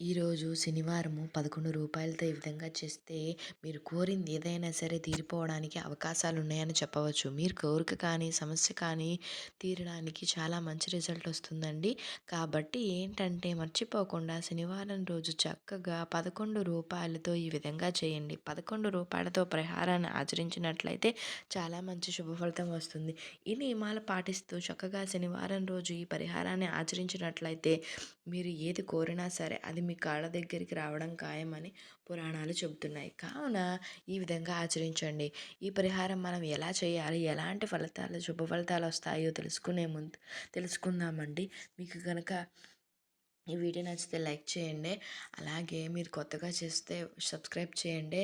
ఈరోజు శనివారము పదకొండు రూపాయలతో ఈ విధంగా చేస్తే మీరు కోరింది ఏదైనా సరే తీరిపోవడానికి అవకాశాలు ఉన్నాయని చెప్పవచ్చు. మీరు కోరిక కానీ సమస్య కానీ తీరడానికి చాలా మంచి రిజల్ట్ వస్తుందండి. కాబట్టి ఏంటంటే మర్చిపోకుండా శనివారం రోజు చక్కగా పదకొండు రూపాయలతో ఈ విధంగా చేయండి. పదకొండు రూపాయలతో పరిహారాన్ని ఆచరించినట్లయితే చాలా మంచి శుభ ఫలితం వస్తుంది. ఈ నియమాలు పాటిస్తూ చక్కగా శనివారం రోజు ఈ పరిహారాన్ని ఆచరించినట్లయితే మీరు ఏది కోరినా సరే అది మీ కాళ్ళ దగ్గరికి రావడం ఖాయమని పురాణాలు చెబుతున్నాయి. కావున ఈ విధంగా ఆచరించండి. ఈ పరిహారం మనం ఎలా చేయాలి? ఎలాంటి ఫలితాలు శుభ ఫలితాలు వస్తాయో తెలుసుకునే ముందు తెలుసుకుందామండి. మీకు కనుక ఈ వీడియో నచ్చితే లైక్ చేయండి. అలాగే మీరు కొత్తగా చేస్తే సబ్స్క్రైబ్ చేయండి.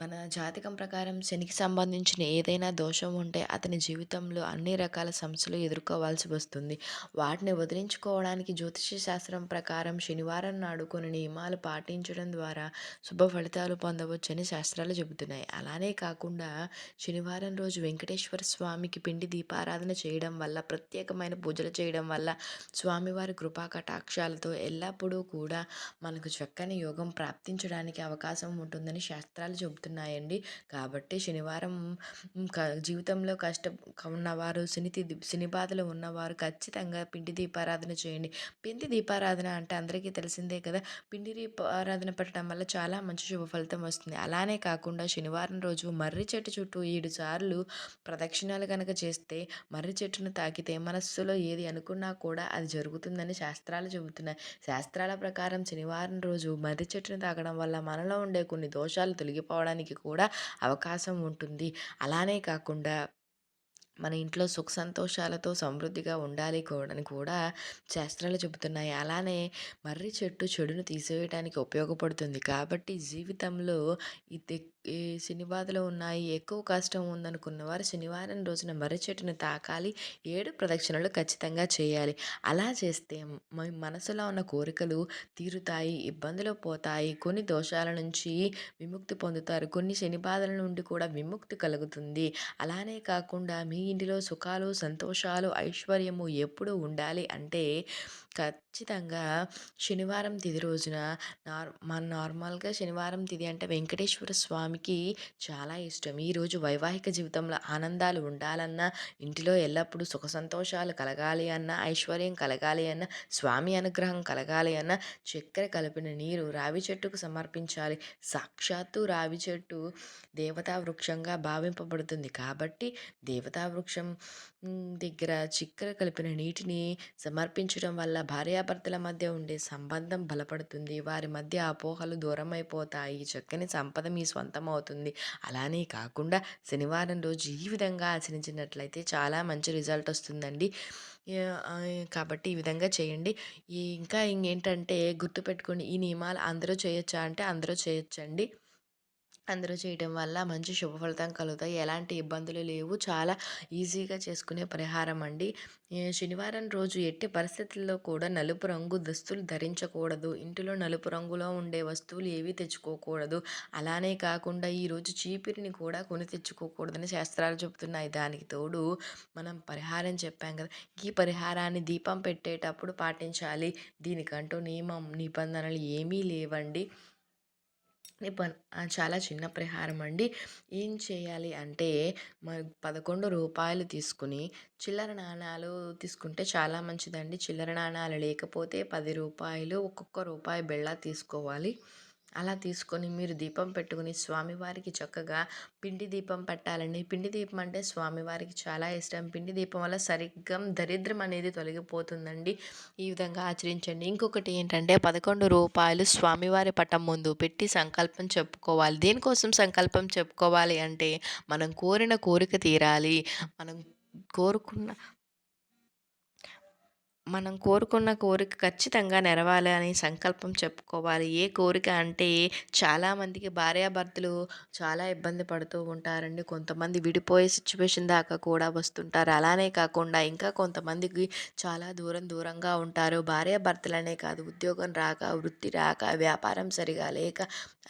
మన జాతకం ప్రకారం శనికి సంబంధించిన ఏదైనా దోషం ఉంటే అతని జీవితంలో అన్ని రకాల సమస్యలు ఎదుర్కోవాల్సి వస్తుంది. వాటిని వదిలించుకోవడానికి జ్యోతిష శాస్త్రం ప్రకారం శనివారం నాడు కొన్ని నియమాలు పాటించడం ద్వారా శుభ ఫలితాలు పొందవచ్చని శాస్త్రాలు చెబుతున్నాయి. అలానే కాకుండా శనివారం రోజు వెంకటేశ్వర స్వామికి పిండి దీపారాధన చేయడం వల్ల ప్రత్యేకమైన పూజలు చేయడం వల్ల స్వామివారి కృపా కటాక్షాలతో ఎల్లప్పుడూ కూడా మనకు చక్కని యోగం ప్రాప్తించడానికి అవకాశం ఉంటుందని శాస్త్రాలు చెబుతున్నాయి. ఉన్నాయండి కాబట్టి శనివారం జీవితంలో కష్టం ఉన్నవారు శని శని బాధలు ఉన్నవారు ఖచ్చితంగా పిండి దీపారాధన చేయండి. పిండి దీపారాధన అంటే అందరికీ తెలిసిందే కదా! పిండి దీపారాధన పెట్టడం వల్ల చాలా మంచి శుభ ఫలితం వస్తుంది. అలానే కాకుండా శనివారం రోజు మర్రి చెట్టు చుట్టూ ఏడు సార్లు ప్రదక్షిణాలు కనుక చేస్తే మర్రి చెట్టును తాకితే మనస్సులో ఏది అనుకున్నా కూడా అది జరుగుతుందని శాస్త్రాలు చెబుతున్నాయి. శాస్త్రాల ప్రకారం శనివారం రోజు మర్రి చెట్టును తాకడం వల్ల మనలో ఉండే కొన్ని దోషాలు తొలగిపోవడానికి పెరగడానికి కూడా అవకాశం ఉంటుంది. అలానే కాకుండా మన ఇంట్లో సుఖ సంతోషాలతో సమృద్ధిగా ఉండాలి అని కూడా శాస్త్రాలు చెబుతున్నాయి. అలానే మర్రి చెట్టు చెడును తీసివేయడానికి ఉపయోగపడుతుంది. కాబట్టి జీవితంలో ఇది శని బాధలు ఉన్నాయి ఎక్కువ కష్టం ఉందనుకున్న వారు శనివారం రోజున మర్రి చెట్టును తాకాలి ఏడు ప్రదక్షిణలు ఖచ్చితంగా చేయాలి. అలా చేస్తే మీ మనసులో ఉన్న కోరికలు తీరుతాయి ఇబ్బందులు పోతాయి కొన్ని దోషాల నుంచి విముక్తి పొందుతారు కొన్ని శని బాధల నుండి కూడా విముక్తి కలుగుతుంది. అలానే కాకుండా మీ ఇంటిలో సుఖాలు సంతోషాలు ఐశ్వర్యము ఎప్పుడు ఉండాలి అంటే ఖచ్చితంగా శనివారం తిది రోజున నార్ మన నార్మల్గా శనివారం తిది అంటే వెంకటేశ్వర స్వామికి చాలా ఇష్టం. ఈరోజు వైవాహిక జీవితంలో ఆనందాలు ఉండాలన్నా ఇంటిలో ఎల్లప్పుడూ సుఖ సంతోషాలు కలగాలి అన్న ఐశ్వర్యం కలగాలి అన్న స్వామి అనుగ్రహం కలగాలి అన్న చక్కెర కలిపిన నీరు రావి చెట్టుకు సమర్పించాలి. సాక్షాత్తు రావి చెట్టు దేవతా వృక్షంగా భావింపబడుతుంది. కాబట్టి దేవతా వృక్షం దగ్గర చిక్కర కలిపిన నీటిని సమర్పించడం వల్ల భార్యాభర్తల మధ్య ఉండే సంబంధం బలపడుతుంది. వారి మధ్య అపోహలు దూరం అయిపోతాయి చక్కని సంపద మీ సొంతం అవుతుంది. అలానే కాకుండా శనివారం రోజు ఈ విధంగా ఆచరించినట్లయితే చాలా మంచి రిజల్ట్ వస్తుందండి. కాబట్టి ఈ విధంగా చేయండి. ఇంకా ఇంకేంటంటే గుర్తుపెట్టుకోండి ఈ నియమాలు అందరూ చేయొచ్చా అంటే అందరూ చేయొచ్చండి. అందరూ చేయడం వల్ల మంచి శుభ ఫలితం కలుగుతాయి. ఎలాంటి ఇబ్బందులు లేవు. చాలా ఈజీగా చేసుకునే పరిహారం అండి. శనివారం రోజు ఎట్టి పరిస్థితుల్లో కూడా నలుపు రంగు దుస్తులు ధరించకూడదు. ఇంటిలో నలుపు రంగులో ఉండే వస్తువులు ఏవి తెచ్చుకోకూడదు. అలానే కాకుండా ఈరోజు చీపిరిని కూడా కొని తెచ్చుకోకూడదని శాస్త్రాలు చెబుతున్నాయి. దానికి తోడు మనం పరిహారం చెప్పాం కదా. ఈ పరిహారాన్ని దీపం పెట్టేటప్పుడు పాటించాలి. దీనికంటూ నియమం నిబంధనలు ఏమీ లేవండి. చాలా చిన్న పరిహారం అండి. ఏం చేయాలి అంటే మరి పదకొండు రూపాయలు తీసుకుని చిల్లర నాణాలు తీసుకుంటే చాలా మంచిదండి. చిల్లర నాణాలు లేకపోతే పది రూపాయలు ఒక్కొక్క రూపాయి బెళ్ళ తీసుకోవాలి. అలా తీసుకొని మీరు దీపం పెట్టుకుని స్వామివారికి చక్కగా పిండి దీపం పెట్టాలండి. పిండి దీపం అంటే స్వామివారికి చాలా ఇష్టం. పిండి దీపం వల్ల సరిగ్గా దరిద్రం అనేది తొలగిపోతుందండి. ఈ విధంగా ఆచరించండి. ఇంకొకటి ఏంటంటే పదకొండు రూపాయలు స్వామివారి పటం ముందు పెట్టి సంకల్పం చెప్పుకోవాలి. దేనికోసం సంకల్పం చెప్పుకోవాలి అంటే మనం కోరిన కోరిక తీరాలి. మనం కోరుకున్న మనం కోరుకున్న కోరిక ఖచ్చితంగా నెరవాలి అని సంకల్పం చెప్పుకోవాలి. ఏ కోరిక అంటే చాలామందికి భార్యాభర్తలు చాలా ఇబ్బంది పడుతూ ఉంటారండి. కొంతమంది విడిపోయే సిచ్యువేషన్ దాకా కూడా వస్తుంటారు. అలానే కాకుండా ఇంకా కొంతమందికి చాలా దూరం దూరంగా ఉంటారు. భార్యాభర్తలనే కాదు ఉద్యోగం రాక వృత్తి రాక వ్యాపారం సరిగా లేక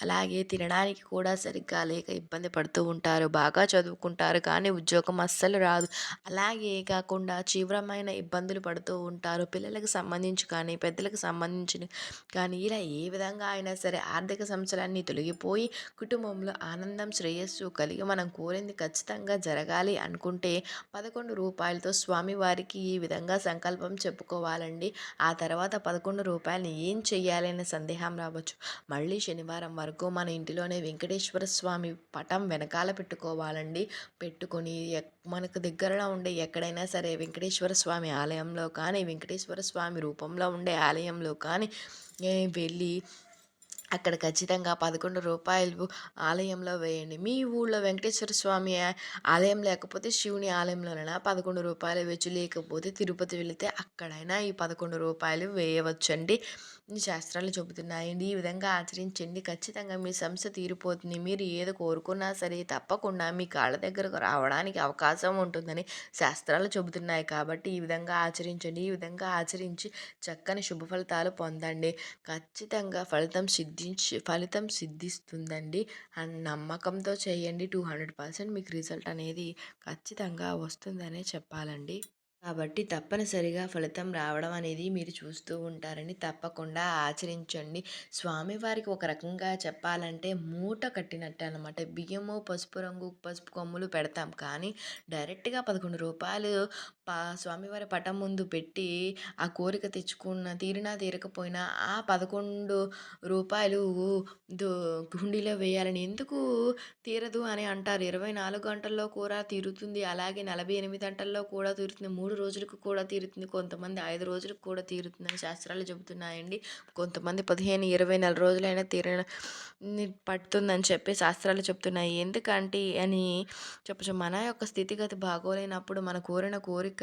అలాగే తినడానికి కూడా సరిగ్గా లేక ఇబ్బంది పడుతూ ఉంటారు. బాగా చదువుకుంటారు కానీ ఉద్యోగం అస్సలు రాదు. అలాగే కాకుండా తీవ్రమైన ఇబ్బందులు పడుతూ ఉంటారు. చేస్తారు. పిల్లలకు సంబంధించి కానీ పెద్దలకు సంబంధించిన కానీ ఇలా ఏ విధంగా అయినా సరే ఆర్థిక సమస్యలన్నీ తొలగిపోయి కుటుంబంలో ఆనందం శ్రేయస్సు కలిగి మనం కోరింది ఖచ్చితంగా జరగాలి అనుకుంటే పదకొండు రూపాయలతో స్వామివారికి ఈ విధంగా సంకల్పం చెప్పుకోవాలండి. ఆ తర్వాత పదకొండు రూపాయలని ఏం చెయ్యాలి సందేహం రావచ్చు. మళ్ళీ శనివారం వరకు మన ఇంటిలోనే వెంకటేశ్వర స్వామి పటం వెనకాల పెట్టుకోవాలండి. పెట్టుకొని మనకు దగ్గరలో ఉండే ఎక్కడైనా సరే వెంకటేశ్వర స్వామి ఆలయంలో కానీ వెంకటేశ్వర స్వామి రూపంలో ఉండే ఆలయంలో కానీ వెళ్ళి అక్కడ ఖచ్చితంగా పదకొండు రూపాయలు ఆలయంలో వేయండి. మీ ఊళ్ళో వెంకటేశ్వర స్వామి ఆలయం లేకపోతే శివుని ఆలయంలోనైనా పదకొండు రూపాయలు వేయచ్చు. లేకపోతే తిరుపతి వెళితే అక్కడైనా ఈ పదకొండు రూపాయలు వేయవచ్చండి. శాస్త్రాలు చెబుతున్నాయండి. ఈ విధంగా ఆచరించండి. ఖచ్చితంగా మీ సమస్య తీరిపోతుంది. మీరు ఏది కోరుకున్నా సరే తప్పకుండా మీ కాళ్ళ దగ్గరకు రావడానికి అవకాశం ఉంటుందని శాస్త్రాలు చెబుతున్నాయి. కాబట్టి ఈ విధంగా ఆచరించండి. ఈ విధంగా ఆచరించి చక్కని శుభ ఫలితాలు పొందండి. ఖచ్చితంగా ఫలితం సిద్ధించి ఫలితం సిద్ధిస్తుందండి. అండ్ నమ్మకంతో చేయండి. టూ హండ్రెడ్ పర్సెంట్ మీకు రిజల్ట్ అనేది ఖచ్చితంగా వస్తుందనే చెప్పాలండి. కాబట్టి తప్పనిసరిగా ఫలితం రావడం అనేది మీరు చూస్తూ ఉంటారని తప్పకుండా ఆచరించండి. స్వామివారికి ఒక రకంగా చెప్పాలంటే మూట కట్టినట్టు అనమాట బియ్యము పసుపు రంగు పసుపు కొమ్ములు పెడతాం. కానీ డైరెక్ట్గా పదకొండు రూపాయలు పా స్వామివారి పటం ముందు పెట్టి ఆ కోరిక తెచ్చుకున్న తీరినా తీరకపోయినా ఆ పదకొండు రూపాయలు దో హుండీలో వేయాలని ఎందుకు తీరదు అని అంటారు. ఇరవై నాలుగు గంటల్లో కూడా తీరుతుంది. అలాగే నలభై ఎనిమిది గంటల్లో కూడా తీరుతుంది. మూడు రోజులకు కూడా తీరుతుంది. కొంతమంది ఐదు రోజులకు కూడా తీరుతుందని శాస్త్రాలు చెబుతున్నాయండి. కొంతమంది పదిహేను ఇరవై నెల రోజులైనా తీర పడుతుందని చెప్పి శాస్త్రాలు చెప్తున్నాయి ఎందుకంటే అని చెప్పచ్చు. మన యొక్క స్థితిగతి బాగోలేనప్పుడు మన కోరిన కోరిక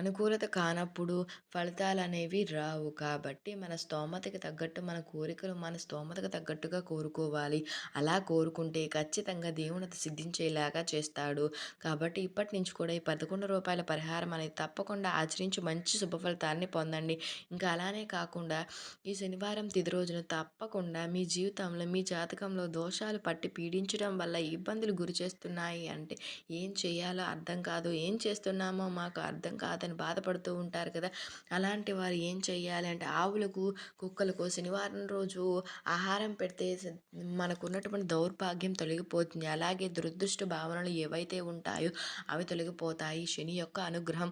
అనుకూలత కానప్పుడు ఫలితాలు అనేవి రావు. కాబట్టి మన స్తోమతకి తగ్గట్టు మన కోరికలు మన స్తోమతకు తగ్గట్టుగా కోరుకోవాలి. అలా కోరుకుంటే ఖచ్చితంగా దేవుని సిద్ధించేలాగా చేస్తాడు. కాబట్టి ఇప్పటి నుంచి కూడా ఈ పదకొండు రూపాయల పరిహారం అనేది తప్పకుండా ఆచరించి మంచి శుభ ఫలితాన్ని పొందండి. ఇంకా అలానే కాకుండా ఈ శనివారం తిది రోజున తప్పకుండా మీ జీవితంలో మీ జాతకంలో దోషాలు పట్టి పీడించడం వల్ల ఇబ్బందులు గురి చేస్తున్నాయి అంటే ఏం చేయాలో అర్థం కాదు. ఏం చేస్తున్నామో మాకు అర్థం కాదని బాధపడుతూ ఉంటారు కదా. అలాంటి వారు ఏం చేయాలి అంటే ఆవులకు కుక్కలకు శనివారం రోజు ఆహారం పెడితే మనకున్నటువంటి దౌర్భాగ్యం తొలగిపోతుంది. అలాగే దురదృష్ట భావనలు ఏవైతే ఉంటాయో అవి తొలగిపోతాయి. శని యొక్క అనుగ్రహం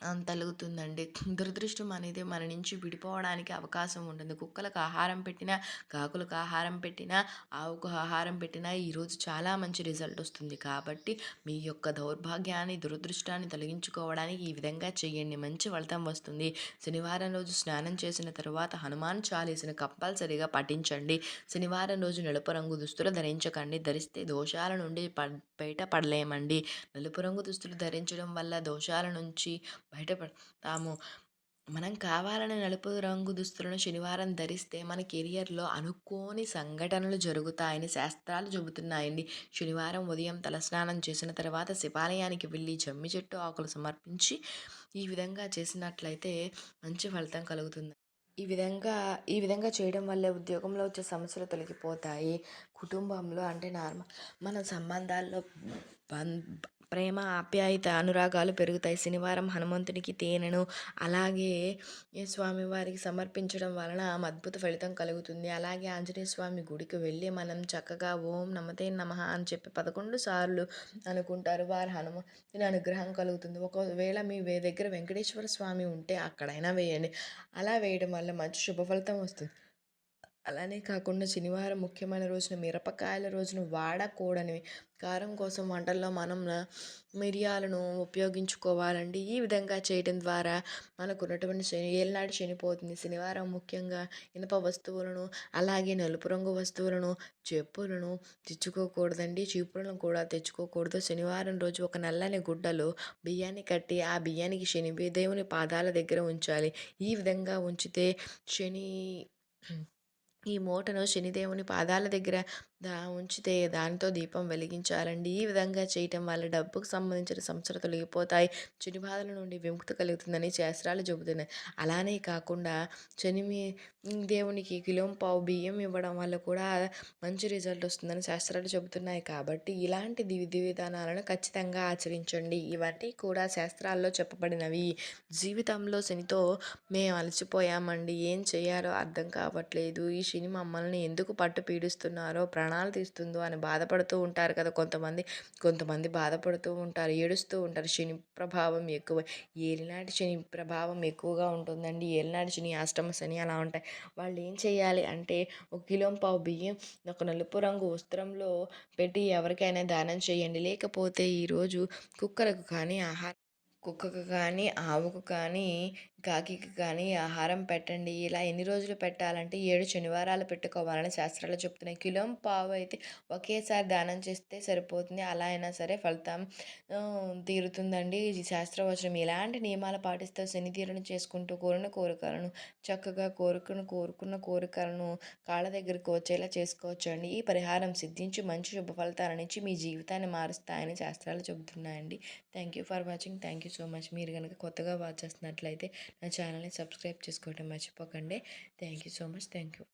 తలుగుతుందండి. దురదృష్టం అనేది మన నుంచి విడిపోవడానికి అవకాశం ఉంటుంది. కుక్కలకు ఆహారం పెట్టినా కాకులకు ఆహారం పెట్టినా ఆవుకు ఆహారం పెట్టినా ఈరోజు చాలా మంచి రిజల్ట్ వస్తుంది. కాబట్టి మీ యొక్క దౌర్భాగ్యాన్ని దురదృష్టాన్ని తొలగించుకోవడానికి ఈ విధంగా చేయండి. మంచి ఫలితం వస్తుంది. శనివారం రోజు స్నానం చేసిన తర్వాత హనుమాన్ చాలీసును కంపల్సరీగా పఠించండి. శనివారం రోజు నలుపు రంగు దుస్తులు ధరించకండి. ధరిస్తే దోషాల నుండి ప బయట పడలేమండి నలుపు రంగు దుస్తులు ధరించడం వల్ల దోషాల నుంచి బయటపడతాము మనం కావాలని నలుపు రంగు దుస్తులను శనివారం ధరిస్తే మన కెరియర్లో అనుకోని సంఘటనలు జరుగుతాయని శాస్త్రాలు చెబుతున్నాయండి. శనివారం ఉదయం తలస్నానం చేసిన తర్వాత శివాలయానికి వెళ్ళి జమ్మి చెట్టు ఆకులు సమర్పించి ఈ విధంగా చేసినట్లయితే మంచి ఫలితం కలుగుతుంది. ఈ విధంగా ఈ విధంగా చేయడం వల్ల ఉద్యోగంలో వచ్చే సమస్యలు తొలగిపోతాయి. కుటుంబంలో అంటే నార్మల్ మన సంబంధాల్లో ప్రేమ ఆప్యాయత అనురాగాలు పెరుగుతాయి. శనివారం హనుమంతునికి తేనెను అలాగే స్వామి వారికి సమర్పించడం వలన అద్భుత ఫలితం కలుగుతుంది. అలాగే ఆంజనేయ స్వామి గుడికి వెళ్ళి మనం చక్కగా ఓం నమతే నమః అని చెప్పి పదకొండు సార్లు అనుకుంటారు. వారి హనుమంతుని అనుగ్రహం కలుగుతుంది. ఒకవేళ మీ వే- దగ్గర వెంకటేశ్వర స్వామి ఉంటే అక్కడైనా వేయండి. అలా వేయడం వల్ల మంచి శుభ ఫలితం వస్తుంది. అలానే కాకుండా శనివారం ముఖ్యమైన రోజున మిరపకాయల రోజున వాడకూడనివి. కారం కోసం వంటల్లో మనం మిరియాలను ఉపయోగించుకోవాలండి. ఈ విధంగా చేయడం ద్వారా మనకు ఉన్నటువంటి శని ఏలినాడు చనిపోతుంది శనివారం ముఖ్యంగా ఇనుప వస్తువులను అలాగే నలుపు రంగు వస్తువులను చెప్పులను తెచ్చుకోకూడదండి. చీపులను కూడా తెచ్చుకోకూడదు. శనివారం రోజు ఒక నల్లని గుడ్డలో బియ్యాన్ని కట్టి ఆ బియ్యానికి శని దేవుని పాదాల దగ్గర ఉంచాలి. ఈ విధంగా ఉంచితే శని ఈ మూటను శనిదేవుని పాదాల దగ్గర దా ఉంచితే దానితో దీపం వెలిగించాలండి. ఈ విధంగా చేయటం వల్ల డబ్బుకు సంబంధించిన సంస్థలు తొలగిపోతాయి. చెడు బాధల నుండి విముక్తి కలుగుతుందని శాస్త్రాలు చెబుతున్నాయి. అలానే కాకుండా శనిమి దేవునికి కిలోం పావు బియ్యం ఇవ్వడం వల్ల కూడా మంచి రిజల్ట్ వస్తుందని శాస్త్రాలు చెబుతున్నాయి. కాబట్టి ఇలాంటి విధి విధానాలను ఖచ్చితంగా ఆచరించండి. ఇవన్నీ కూడా శాస్త్రాల్లో చెప్పబడినవి. జీవితంలో శనితో మేము అలసిపోయామండి. ఏం చేయాలో అర్థం కావట్లేదు. ఈ శని మమ్మల్ని ఎందుకు పట్టు పీడిస్తున్నారో ప్రాణాలు తీస్తుందో అని బాధపడుతూ ఉంటారు కదా కొంతమంది. కొంతమంది బాధపడుతూ ఉంటారు ఏడుస్తూ ఉంటారు. శని ప్రభావం ఎక్కువ ఏలినాటి శని ప్రభావం ఎక్కువగా ఉంటుందండి. ఏలినాటి శని అష్టమ శని అలా ఉంటాయి. వాళ్ళు ఏం చేయాలి అంటే ఒక కిలో పావు బియ్యం ఒక నలుపు రంగు వస్త్రంలో పెట్టి ఎవరికైనా దానం చేయండి. లేకపోతే ఈరోజు కుక్కలకు కానీ ఆహారం కుక్కకు కానీ ఆవుకు కానీ కాకికి కానీ ఆహారం పెట్టండి. ఇలా ఎన్ని రోజులు పెట్టాలంటే ఏడు శనివారాలు పెట్టుకోవాలని శాస్త్రాలు చెప్తున్నాయి. కిలో పావు అయితే ఒకేసారి దానం చేస్తే సరిపోతుంది. అలా అయినా సరే ఫలితం తీరుతుందండి. శాస్త్రవచనం ఎలాంటి నియమాలు పాటిస్తే శనితీరును చేసుకుంటూ కోరిన కోరికలను చక్కగా కోరుకున్న కోరుకున్న కోరికలను కాళ్ళ దగ్గరికి వచ్చేలా చేసుకోవచ్చు అండి. ఈ పరిహారం సిద్ధించి మంచి శుభ ఫలితాలనిచ్చి మీ జీవితాన్ని మారుస్తాయని శాస్త్రాలు చెబుతున్నాయండి. Thank you for watching. Thank you so much. మీరు కనుక కొత్తగా వాచ్ చేస్తున్నట్లయితే నా ఛానల్ని సబ్స్క్రైబ్ చేసుకోవడం మర్చిపోకండి. Thank you so much. Thank you